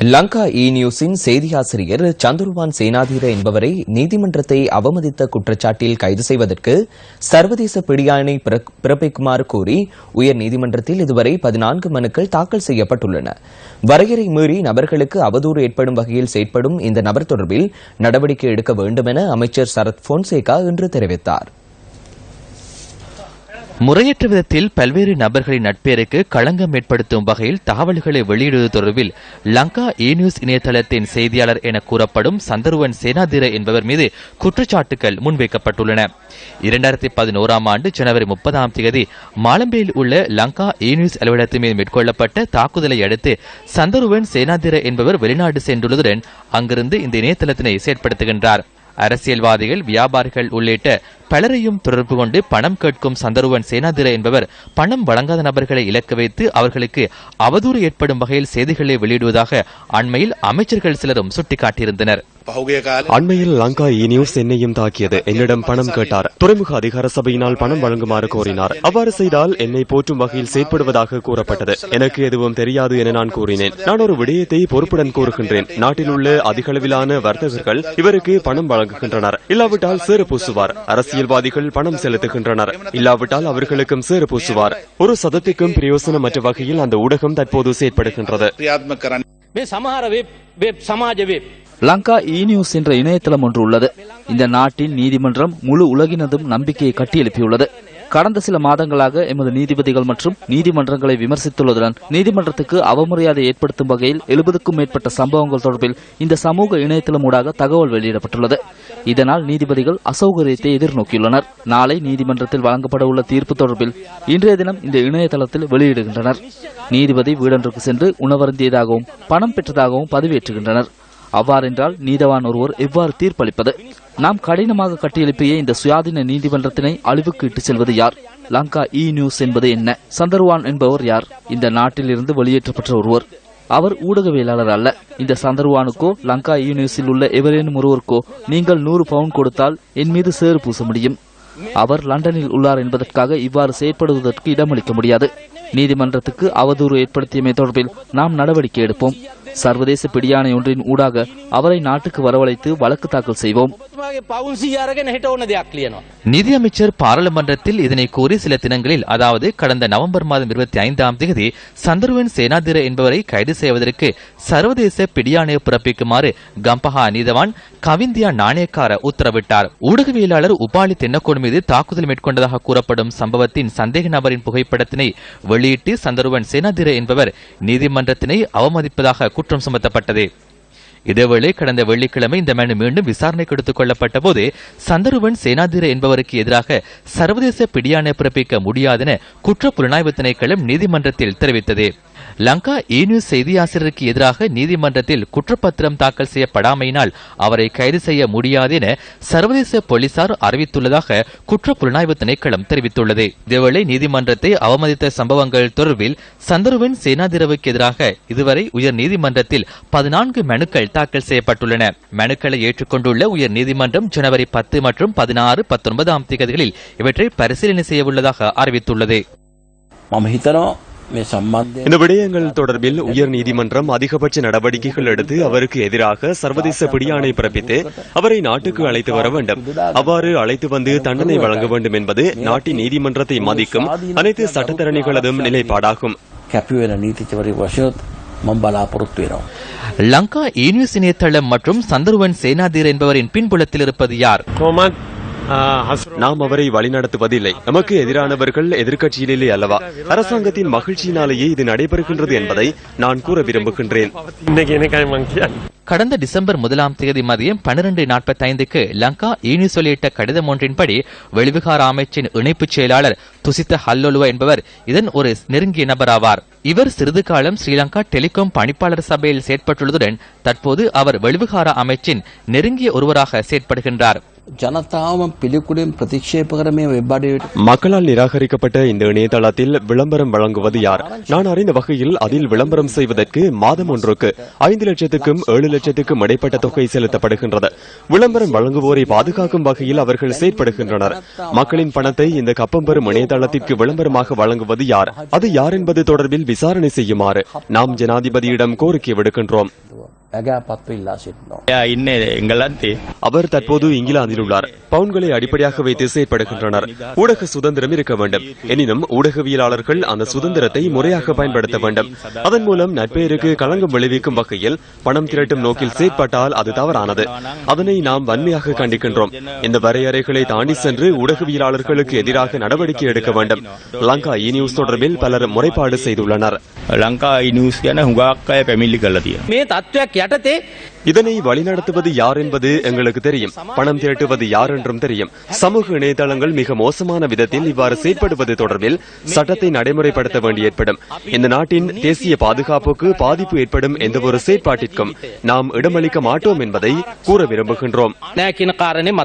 லங்கா இ நியூஸின் செய்தியாசிரியர் சந்துருவான் சேனாதீர என்பவரை நீதிமன்றத்தை அவமதித்த குற்றச்சாட்டில் கைது செய்வதற்கு சர்வதேச பிடியாணை பிறப்பிக்குமாறு கோரி உயர் நீதிமன்றத்தில் இதுவரை பதினான்கு மனுக்கள் தாக்கல் செய்யப்பட்டுள்ளன. வரையறை மீறி நபர்களுக்கு அவதூறு ஏற்படும் வகையில் செயற்படும் இந்த நபர் தொடர்பில் நடவடிக்கை எடுக்க வேண்டும் என அமைச்சர் சரத் போன்சேகா இன்று தெரிவித்தார். முறையற்ற விதத்தில் பல்வேறு நபர்களின் நட்பேருக்கு களங்கம் ஏற்படுத்தும் வகையில் தகவல்களை வெளியிடுவது தொடர்பில் லங்கா ஏ நியூஸ் இணையதளத்தின் செய்தியாளர் என கூறப்படும் சந்தருவன் சேனாதிர என்பவர் மீது குற்றச்சாட்டுகள் முன்வைக்கப்பட்டுள்ளன. இரண்டாயிரத்தி பதினோராம் ஆண்டு ஜனவரி முப்பதாம் தேதி மாலம்பேயில் உள்ள லங்கா ஏ நியூஸ் அலுவலகத்தின் மீது மேற்கொள்ளப்பட்ட தாக்குதலை அடுத்து சந்தருவன் சேனாதிர என்பவர் வெளிநாடு சென்றுள்ளதுடன் அங்கிருந்து இந்த இணையதளத்தினை செயற்படுத்துகின்றார். அரசியல்வாதிகள் வியாபாரிகள் உள்ளிட்ட பலரையும் தொடர்பு கொண்டு பணம் கேட்கும் சந்தருவன் சேனாதிர என்பவர் பணம் வழங்காத நபர்களை இலக்கு வைத்து அவர்களுக்கு அவதூறு ஏற்படும் வகையில் செய்திகளை வெளியிடுவதாக அண்மையில் அமைச்சர்கள் சிலரும் சுட்டிக்காட்டியிருந்தனர். அண்மையில் லங்கா இ நியூஸ் என்னையும் தாக்கியது. என்னிடம் பணம் கேட்டார். துறைமுக அதிகார சபையினால் பணம் வழங்குமாறு கோரினார். அவ்வாறு செய்தால் என்னை போற்றும் வகையில் செயற்படுவதாக கூறப்பட்டது. எனக்கு எதுவும் தெரியாது என நான் கூறினேன். நான் ஒரு விடயத்தை பொறுப்புடன் கூறுகின்றேன். நாட்டில் உள்ள அதிகளவிலான வர்த்தகர்கள் இவருக்கு பணம் வழங்குகின்றனர். இல்லாவிட்டால் சேறு பூசுவார். அரசியல்வாதிகள் பணம் செலுத்துகின்றனர். இல்லாவிட்டால் அவர்களுக்கும் சேறு பூசுவார். ஒரு சதத்துக்கும் பிரயோசனமற்ற வகையில் அந்த ஊடகம் தற்போது செயற்படுகின்றது. லங்கா e இ நியூஸ் என்ற இணையதளம் ஒன்று உள்ளது. இந்த நாட்டின் நீதிமன்றம் முழு உலகினதும் நம்பிக்கையை கட்டியெழுப்பியுள்ளது. கடந்த சில மாதங்களாக எமது நீதிபதிகள் மற்றும் நீதிமன்றங்களை விமர்சித்துள்ளதுடன் நீதிமன்றத்துக்கு அவமரியாதை ஏற்படுத்தும் வகையில் எழுபதுக்கும் மேற்பட்ட சம்பவங்கள் தொடர்பில் இந்த சமூக இணையதளம் ஊடாக தகவல் வெளியிடப்பட்டுள்ளது. இதனால் நீதிபதிகள் அசௌகரியத்தை எதிர்நோக்கியுள்ளனர். நாளை நீதிமன்றத்தில் வழங்கப்பட உள்ள தீர்ப்பு தொடர்பில் இன்றைய தினம் இந்த இணையதளத்தில் வெளியிடுகின்றனர். நீதிபதி வீடொன்றுக்கு சென்று உணவருந்தியதாகவும் பணம் பெற்றதாகவும் பதிவேற்றுகின்றனர். அவ்வாறென்றால் நீதவான் ஒருவர் எவ்வாறு தீர்ப்பளிப்பது? நாம் கடினமாக கட்டியெழுப்பிய இந்த சுயாதீன நீதிமன்றத்தினை அழிவுக்கு இட்டுச் செல்வது யார்? லங்கா இ நியூஸ் என்பது என்ன? சந்தர்வான் என்பவர் யார்? இந்த நாட்டில் இருந்து வெளியேற்றப்பட்ட ஒருவர். அவர் ஊடகவியலாளர் அல்ல. இந்த சந்தர்வானுக்கோ லங்கா இ நியூஸில் உள்ள எவரேனும் ஒருவருக்கோ நீங்கள் நூறு பவுண்ட் கொடுத்தால் என் மீது சேறு பூச முடியும். அவர் லண்டனில் உள்ளார் என்பதற்காக இவ்வாறு செயற்படுவதற்கு இடமளிக்க முடியாது. நீதிமன்றத்துக்கு அவதூறு ஏற்படுத்தியமை தொடர்பில் நாம் நடவடிக்கை எடுப்போம். சர்வதேச பிடியாணை ஒன்றின் ஊடாக அவரை நாட்டுக்கு வரவழைத்து வழக்கு தாக்கல் செய்வோம். තුමාගේ පවුන්සි අරගෙන හිට ඕන දෙයක් ලියනවා. நிதியமைச்சர் பாராளுமன்றத்தில் இதனை கூறி சில தினங்களில் அதாவது கடந்த நவம்பர் மாதம் இருபத்தி ஐந்தாம் தேதி சந்தருவன் சேனாதிர என்பவரை கைது செய்வதற்கு சர்வதேச பிடியாணை பிறப்பிக்குமாறு கம்பஹா நீதவான் கவிந்தியா நாணயக்கார உத்தரவிட்டார் ஊடகவியலாளர் உபாலி தென்னக்கோடு மீது தாக்குதல் மேற்கொண்டதாக கூறப்படும் சம்பவத்தின் சந்தேக நபரின் புகைப்படத்தினை வெளியிட்டு சந்தருவன் சேனாதிர என்பவர் நீதிமன்றத்தினை அவமதிப்பதாக குற்றம் சுமத்தப்பட்டது இதேவேளை கடந்த வெள்ளிக்கிழமை இந்த மனு மீண்டும் விசாரணைக்கு எடுத்துக் கொள்ளப்பட்ட போது சந்தருவன் சேனாதிர என்பவருக்கு எதிராக சர்வதேச பிடியாணை பிறப்பிக்க முடியாதென குற்ற புலனாய்வு திணைக்களம் நீதிமன்றத்தில் தெரிவித்தது. லங்கா இ நியூஸ் செய்தியாசிரியருக்கு எதிராக நீதிமன்றத்தில் குற்றப்பத்திரம் தாக்கல் செய்யப்படாமையினால் அவரை கைது செய்ய முடியாது என சர்வதேச போலீசார் அறிவித்துள்ளதாக குற்ற புலனாய்வு திணைக்களம் தெரிவித்துள்ளது. இதேவேளை நீதிமன்றத்தை அவமதித்த சம்பவங்கள் தொடர்பில் சந்தருவன் சேனாதிரவுக்கு எதிராக இதுவரை உயர் நீதிமன்றத்தில் பதினான்கு மனுக்கள் தாக்கல் செய்யப்பட்டுள்ளன. மனுக்களை ஏற்றுக்கொண்டுள்ள உயர் ஜனவரி பத்து மற்றும் பதினாறு பத்தொன்பதாம் தேதிகளில் இவற்றை பரிசீலனை செய்யவுள்ளதாக அறிவித்துள்ளது. இந்த விடயங்கள் தொடர்பில் உயர் அதிகபட்ச நடவடிக்கைகள் எடுத்து அவருக்கு எதிராக சர்வதேச பிடியாணை பிறப்பித்து அவரை நாட்டுக்கு அழைத்து வர வேண்டும். அவ்வாறு அழைத்து வந்து தண்டனை வழங்க வேண்டும் என்பது நாட்டின் நீதிமன்றத்தை மதிக்கும் அனைத்து சட்டத்தரணிகளதும் நிலைப்பாடாகும். மம் லங்கா ஈனியூஸ் இணையதளம் மற்றும் சந்தருவன் சேனாதீர் என்பவரின் பின்புலத்தில் இருப்பது யார்? நாம் அவரை வழிநடத்துவதில்லை. நமக்கு எதிரானவர்கள் எதிர்கட்சியிலே அல்லவா? அரசாங்கத்தின் மகிழ்ச்சியினாலேயே இது நடைபெறுகின்றது என்பதை நான் கூற விரும்புகின்றேன். கடந்த டிசம்பர் முதலாம் தேதி மதியம் பனிரெண்டு நாற்பத்தி ஐந்துக்கு லங்கா ஈனி சொல்லியிட்ட கடிதம் ஒன்றின்படி வெளிவிகார அமைச்சின் இணைப்புச் செயலாளர் துசித்த ஹல்லொலுவ என்பவர் இதன் ஒரு நெருங்கிய நபர் ஆவார் இவர் சிறிது காலம் ஸ்ரீலங்கா டெலிகாம் பணிப்பாளர் சபையில் செயற்பட்டுள்ளதுடன் தற்போது அவர் வெளிவிகார அமைச்சின் நெருங்கிய ஒருவராக செயற்படுகின்றார். மக்களால் நிராகரிக்கப்பட்ட இந்த இணையதளத்தில் விளம்பரம் வழங்குவது யார்? நான் அறிந்த வகையில் அதில் விளம்பரம் செய்வதற்கு மாதம் ஒன்றுக்கு ஐந்து லட்சத்துக்கும் ஏழு லட்சத்துக்கும் இடைப்பட்ட தொகை செலுத்தப்படுகின்றது. விளம்பரம் வழங்குவோரை பாதுகாக்கும் வகையில் அவர்கள் செயற்படுகின்றனர். மக்களின் பணத்தை இந்த கப்பம் பெறும் இணையதளத்திற்கு விளம்பரமாக வழங்குவது யார்? அது யார் என்பது தொடர்பில் விசாரணை செய்யுமாறு நாம் ஜனாதிபதியிடம் கோரிக்கை விடுக்கின்றோம். அவர் தற்போது இங்கிலாந்தில் உள்ளார். பவுன்களை அடிப்படையாக வைத்து செயற்படுகின்றனர். ஊடக சுதந்திரம் இருக்க வேண்டும். எனினும் ஊடகவியலாளர்கள் அந்த சுதந்திரத்தை முறையாக பயன்படுத்த வேண்டும். அதன் மூலம் நட்பெயருக்கு களங்கம் விளைவிக்கும் வகையில் பணம் திரட்டும் நோக்கில் செயற்பட்டால் அது தவறானது. அதனை நாம் வன்மையாக கண்டிக்கின்றோம். இந்த வரையறைகளை தாண்டி சென்று ஊடகவியலாளர்களுக்கு எதிராக நடவடிக்கை எடுக்க வேண்டும். லங்கா இ நியூஸ் தொடர்பில் பலர் முறைப்பாடு செய்துள்ளனர். லங்கா இ நியூஸ் என மே தத்துவ சட்டத்தை இதனை வழிநடத்துவது யார் என்பது எங்களுக்கு தெரியும். பணம் திரட்டுவது யார் என்றும் தெரியும். சமூக இணையதளங்கள் மிக மோசமான விதத்தில் இவ்வாறு செயற்படுவது தொடர்பில் சட்டத்தை நடைமுறைப்படுத்த வேண்டி ஏற்படும். இந்த நாட்டின் தேசிய பாதுகாப்புக்கு பாதிப்பு ஏற்படும் எந்த ஒரு செயற்பாட்டிற்கும் நாம் இடமளிக்க மாட்டோம் என்பதை கூற விரும்புகின்றோம். காரணம்